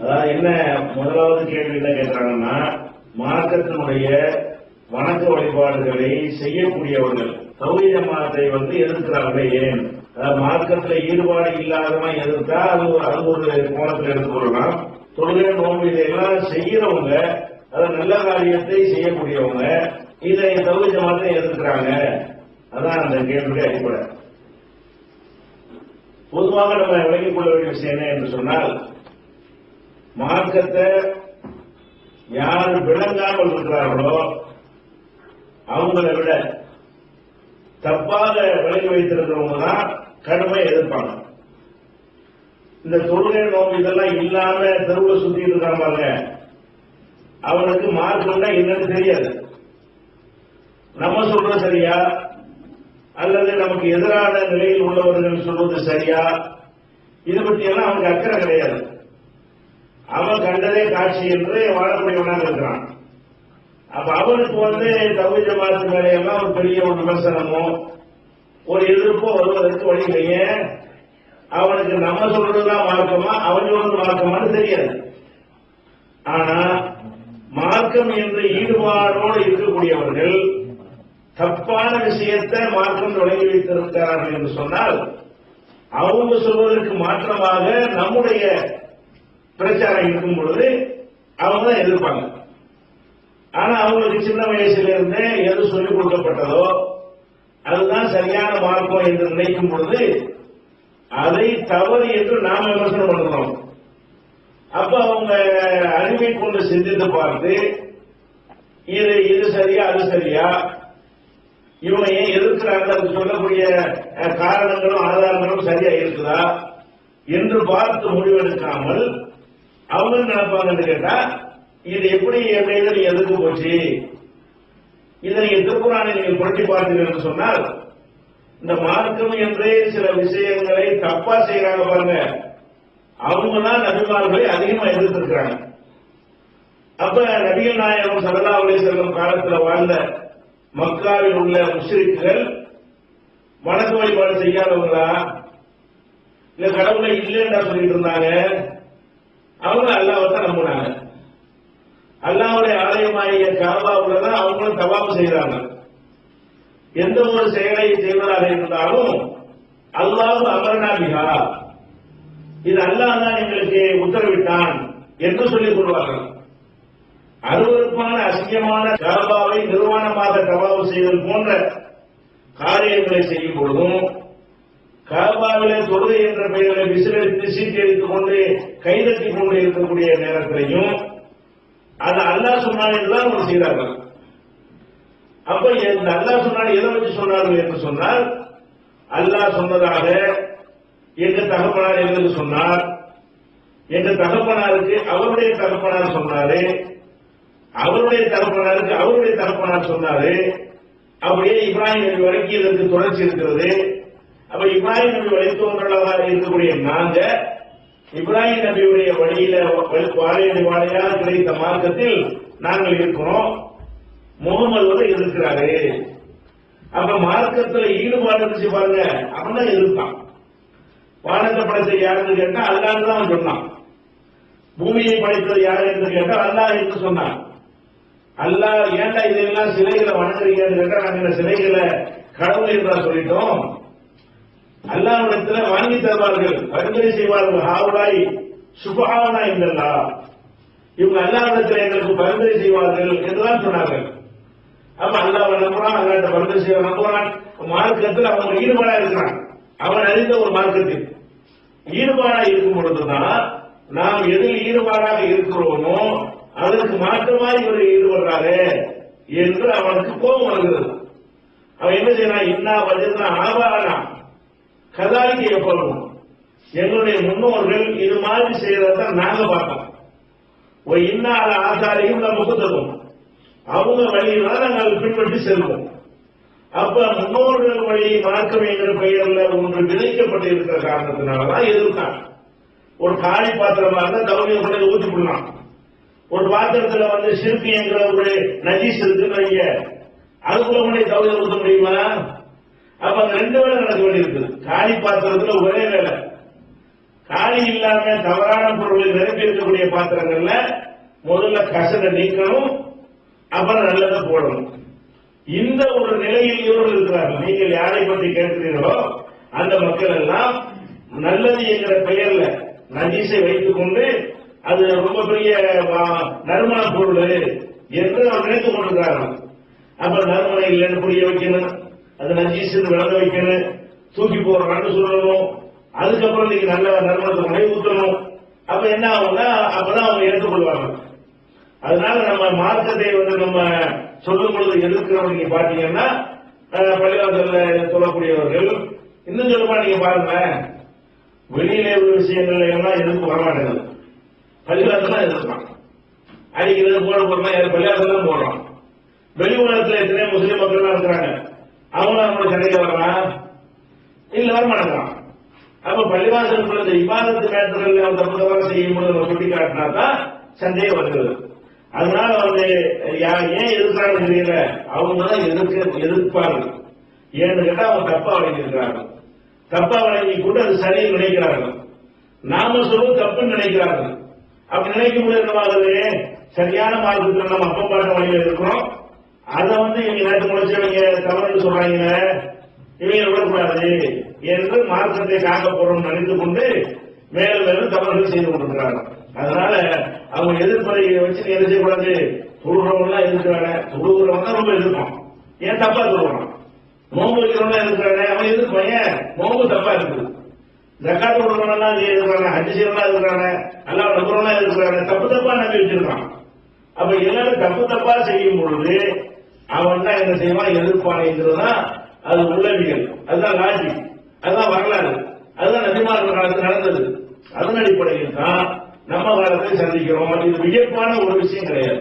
அதாவது என்ன முதலாவது கேள்வி என்ன கேட்கிறாங்கன்னா மார்க்கத்தினுடைய வணக்க வழிபாடுகளை செய்யக்கூடியவர்கள் சௌரிய ஜமாத்தை வந்து எதிர்க்கிறார்கள் ஏன்? அதாவது மார்க்கத்துல ஈடுபாடு இல்லாதவன் எதிர்த்தா அது ஒரு- அது ஒரு கோணத்தில் எடுத்துக்கொள்ளலாம் தொழுகை நோன்பு இதையெல்லாம் செய்யறவங்க அது நல்ல காரியத்தை செய்யக்கூடியவங்க இதை சௌரிய ஜமாத்தை எதிர்க்கிறாங்க. அதான் அந்த கேள்வியுடைய அடிப்படை. பொதுவாக நம்ம விளங்கிக் கொள்ள வேண்டிய விஷயம் என்ன என்று சொன்னால் மார்க்கத்தை யார் விளங்காமல் இருக்கிறார்களோ அவங்களை விட தப்பாக விளங்கி வைத்திருக்கிறவங்க தான் கடுமை எதிர்ப்பாங்க. இந்த தொழுகை நோக்கு இதெல்லாம் இல்லாம தெருவில் சுத்தி இருக்கிறாங்க அவனுக்கு மார்க்கம்னா என்னன்னு தெரியாது. நம்ம சொல்றது சரியா? அல்லது நமக்கு எதிரான நிலையில் உள்ளவர்கள் சொல்வது சரியா? இது பற்றியெல்லாம் அவனுக்கு அக்கறை கிடையாது. அவன் கண்டதே காட்சி என்று வாழக்கூடியவனாக இருக்கிறான். அப்ப அவனுக்கு வந்து தவி ஜமாத்து மேலையெல்லாம் ஒரு பெரிய ஒரு விமர்சனமோ ஒரு எதிர்ப்போ வருவதற்கு வழி அவனுக்கு நம்ம சொல்றதுதான் மார்க்கமா அவன் சொல்றது மார்க்கமானு தெரியாது. ஆனா மார்க்கம் என்று ஈடுபாடோடு இருக்கக்கூடியவர்கள் தப்பான விஷயத்தை மார்க்கம் தொடங்கி வைத்திருக்கிறார்கள் என்று சொன்னால் அவங்க சொல்வதற்கு மாற்றமாக நம்முடைய பிரச்சாரம் இருக்கும் பொழுது அவங்க தான் எதிர்ப்பாங்க. ஆனா அவங்களுக்கு சின்ன வயசுல இருந்தே எது சொல்லிக் கொடுக்கப்பட்டதோ அதுதான் சரியான மார்க்கம் என்று நினைக்கும் பொழுது அதை தவறு என்று நாம் விமர்சனம் பண்ணுறோம். அப்ப அவங்க அறிவை கொண்டு சிந்தித்து பார்த்து இது இது சரியா அது சரியா? இவங்க ஏன் எதிர்க்கிறாங்க அதுக்கு சொல்லக்கூடிய காரணங்களும் ஆதாரங்களும் சரியா இருக்குதா? என்று பார்த்து முடிவெடுக்காமல் அவங்க என்ன நினைப்பாங்கன்னு கேட்டா இது எப்படி என் மீது நீ எதிர்த்து போச்சு? இதை நீங்க திருக்குறானை நீங்கள் புரட்டி பார்த்தீர்கள் என்று சொன்னால் இந்த மார்க்கம் என்றே சில விஷயங்களை தப்பா செய்யறாங்க பாருங்க. அவங்க தான் நபிமார்களை அதிகமா எதிர்த்திருக்கிறாங்க. அப்ப நபிகள் நாயகம் சல்லா அலி செல்லும் காலத்துல வாழ்ந்த மக்காவில் உள்ள முஸ்லிம்கள் வணக்க வழிபாடு செய்யாதவங்களா? இல்ல கடவுளை இல்லைன்னா சொல்லிட்டு இருந்தாங்க. அவங்க அல்லாவை தான் நம்பினாங்க. அல்லாவுடைய ஆலயமாகிய காபாவுல தான் அவங்களும் தவாப்பு செய்யறாங்க எந்த ஒரு செயலை செய்வதாக இருந்தாலும் அல்லாஹ் அமரனா இது அல்லாஹ் தான் எங்களுக்கு உத்தரவிட்டான் என்று சொல்லிக் கொள்வார்கள். அருவருப்பான அசிங்கமான காபாவை நிர்வாணமாக தவாவு செய்தல் போன்ற காரியங்களை செய்யும் பொழுதும் காபாவிலே தொழுகை என்ற பெயரில் விசிலடித்து சீட்டி அடித்துக் கொண்டு கைதட்டி கொண்டு இருக்கக்கூடிய நேரத்திலையும் அது அல்லாஹ் சொன்னால் என்றுதான் அவங்க செய்கிறார்கள் அப்ப இந்த அல்லாஹ் சொன்னால் எதை வச்சு சொன்னார்கள் என்று சொன்னால் அல்லாஹ் சொன்னதாக எங்க தகப்பனார் எங்களுக்கு சொன்னார். எங்க தகப்பனாருக்கு அவருடைய தகப்பனார் சொன்னாரு. அவருடைய தகப்பனாருக்கு அவருடைய தகப்பனார் சொன்னாரு. அப்படியே இப்ராஹிம் வரைக்கும் இதற்கு தொடர்ச்சி இருக்கிறது. அப்ப இப்ராஹிம் நபி வழித்தோன்றலாக இருக்கக்கூடிய நாங்க இப்ராஹிம் நபியுடைய வழியில வாழையடி வாழையாக கிடைத்த மார்க்கத்தில் நாங்கள் இருக்கிறோம். முகமது வந்து எதிர்க்கிறாரு அப்ப மார்க்கத்துல ஈடுபாடு இருந்துச்சு பாருங்க. அவன் தான் எதிர்த்தான். வானத்தை படைத்த யாருன்னு கேட்டா அல்லான்னு தான் சொன்னான். பூமியை படைத்தது யார் என்று கேட்டா அல்லாஹ் என்று சொன்னான். அல்லாஹ் ஏன்டா இதெல்லாம் சிலைகளை வணங்குறீங்கன்னு கேட்டா நாங்க சிலைகளை கடவுள் என்றா சொல்லிட்டோம். அல்லாஹ்விடத்துல வாங்கி தருவார்கள். பரிந்துரை செய்வார்கள். ஹாவுலாய் சுபாவனா இல்லல்லா இவங்க அல்லாஹ்விடத்துல எங்களுக்கு பரிந்துரை செய்வார்கள் என்றுதான் சொன்னார்கள். ஆமா அல்லாஹ் நம்புறான் அல்லாட்ட பரிந்துரை செய்வ நம்புறான். மார்க்கத்தில் அவங்க ஈடுபாடா இருக்கிறான். அவன் அறிந்த ஒரு மார்க்கத்தில். ஈடுபாடா இருக்கும் பொழுதுதான் நாம் எதில் ஈடுபாடாக இருக்கிறோமோ அதற்கு மாற்றமாய் இவர் ஈடுபடுறாரு என்று அவனுக்கு கோபம் வருகிறது. அவன் என்ன செய்யறான்? இன்னா வஜனா ஆபானா? கதாலிக்கு எப்பொழுதும் எங்களுடைய முன்னோர்கள் இது மாதிரி செய்யறதான் நாங்க பார்த்தோம். ஒரு இன்னால ஆசாரியும் நம்ம புத்தகம். அவங்க வழியில நாங்கள் பின்பற்றி செல்வோம். அப்ப முன்னோர்கள் வழி மார்க்கம் என்கிற பெயர்ல ஒன்று விதைக்கப்பட்டு இருக்கிற காரணத்தினாலதான் எதிர்த்தான். ஒரு காளி பாத்திரமா இருந்தா தவணையை கொண்டு ஊற்றி விடலாம். ஒரு பாத்திரத்துல வந்து சிற்பி என்கிற ஒரு நஜீஸ் இருக்குன்னு வைங்க. அதுக்குள்ள கொண்டு தவணை ஊற்ற முடியுமா? அப்ப அந்த ரெண்டு வேலை நடக்க வேண்டியிருக்குது காலி பாத்திரத்துல ஒரே வேலை. காலி இல்லாம தவறான பொருளை நிரப்பி இருக்கக்கூடிய பாத்திரங்கள்ல முதல்ல கசனை நீக்கணும் அப்புறம் நல்லதை போடணும். இந்த ஒரு நிலையில் இவர்கள் இருக்கிறார்கள். நீங்கள் யாரை பற்றி கேட்கிறீர்களோ அந்த மக்கள் எல்லாம் நல்லது என்கிற பெயர்ல நஜீசை வைத்துக் கொண்டு அது ரொம்ப பெரிய நறுமண பொருள் என்று அவர் நினைத்துக் கொண்டிருக்கிறார்கள். அப்ப நறுமணம் இல்லைன்னு புரிய வைக்கணும். அது சேர்ந்து விளங்க வைக்கணும் தூக்கி போடுறான்னு சொல்லணும் அதுக்கப்புறம் நீங்க நல்ல நறுமணத்தை கொண்டு ஊற்றணும் அப்ப என்ன ஆகும்னா அப்பதான் அவங்க எடுத்துக்கொள்வாங்க அதனால நம்ம மார்க்கத்தை வந்து நம்ம சொல்லும் பொழுது எதிர்க்கிறவங்க நீங்க பாத்தீங்கன்னா அஹ், பள்ளிவாசல்ல சொல்லக்கூடியவர்கள் இன்னும் சொல்லுமா நீங்க பாருங்க. வெளியில உள்ள விஷயங்கள்ல எல்லாம் எதிர்ப்பு வரமாட்டேங்குது. பள்ளிவாசல் தான் எதிர்க்கலாம் அடிக்கிறது போட போறோம் பள்ளிவாசல் தான் போடுறோம். வெளி உலகத்துல எத்தனை முஸ்லீம் மக்கள் இருக்கிறாங்க. அவங்க நம்மளோட சண்டைக்கு வரலாம் இல்ல வரமாட்டான் அப்ப பள்ளிவாசலுக்குள்ள இந்த விவாதத்து நேரத்தில் அவன் தப்பு செய்யும் பொழுது நம்ம சுட்டி காட்டினா தான் சந்தேகம் வருகிறது அதனால வந்து யார் ஏன் எதிர்க்கிறாங்க தெரியல? அவங்க தான் எதிர்க்க எதிர்ப்பார்கள். ஏன்னு கேட்டா அவங்க தப்பா வழங்கியிருக்கிறார்கள். தப்பா வழங்கி கூட அது சரின்னு நினைக்கிறார்கள். நாம சொல்லும் தப்புன்னு நினைக்கிறார்கள். அப்படி நினைக்கும் போது என்னவாகுது? சரியான மார்க்கத்தில் நம்ம அப்பம் பாட்ட வழியில இருக்கிறோம். அதை வந்து இவங்க நேற்று முடிச்சவங்க தவறுன்னு சொல்றாங்க இவங்க விடக்கூடாது என்று மார்க்கத்தை காக்க போறோம் நினைத்து கொண்டு மேலும் மேலும் தவறுகள் செய்து கொண்டிருக்கிறாங்க அதனால அவங்க எதிர்ப்பதை வச்சு என்ன செய்யக்கூடாது? தொழுகிறவங்க எல்லாம் எதிர்க்கிறாங்க. தொழுகிறவங்க ரொம்ப எதிர்ப்பான். ஏன் தப்பா சொல்லுவான்? நோம்பு வைக்கிறவங்க எதிர்க்கிறாங்க. அவன் எதிர்ப்பான். ஏன்? நோம்பு தப்பா இருக்குது. ஜக்காத்து நீ எழுதுகிறாங்க ஹஜ் செய்யறவங்க இருக்கிறாங்க நல்லா நம்புறவங்க இருக்கிறாங்க தப்பு தப்பா நம்பி வச்சிருக்கான். அப்ப எல்லாரும் தப்பு தப்பா செய்யும் பொழுது அவன் தான் என்ன செய்வான்? எதிர்ப்பானைங்கிறதுதான் அது உள்ளவியல். அதுதான் லாஜிக் அதுதான் வரலாறு. அதுதான் நபிமார்கள் காலத்தில் நடந்தது. அதன் அடிப்படையில் தான் நம்ம காலத்தை சந்திக்கிறோம். இது வியப்பான ஒரு விஷயம் கிடையாது.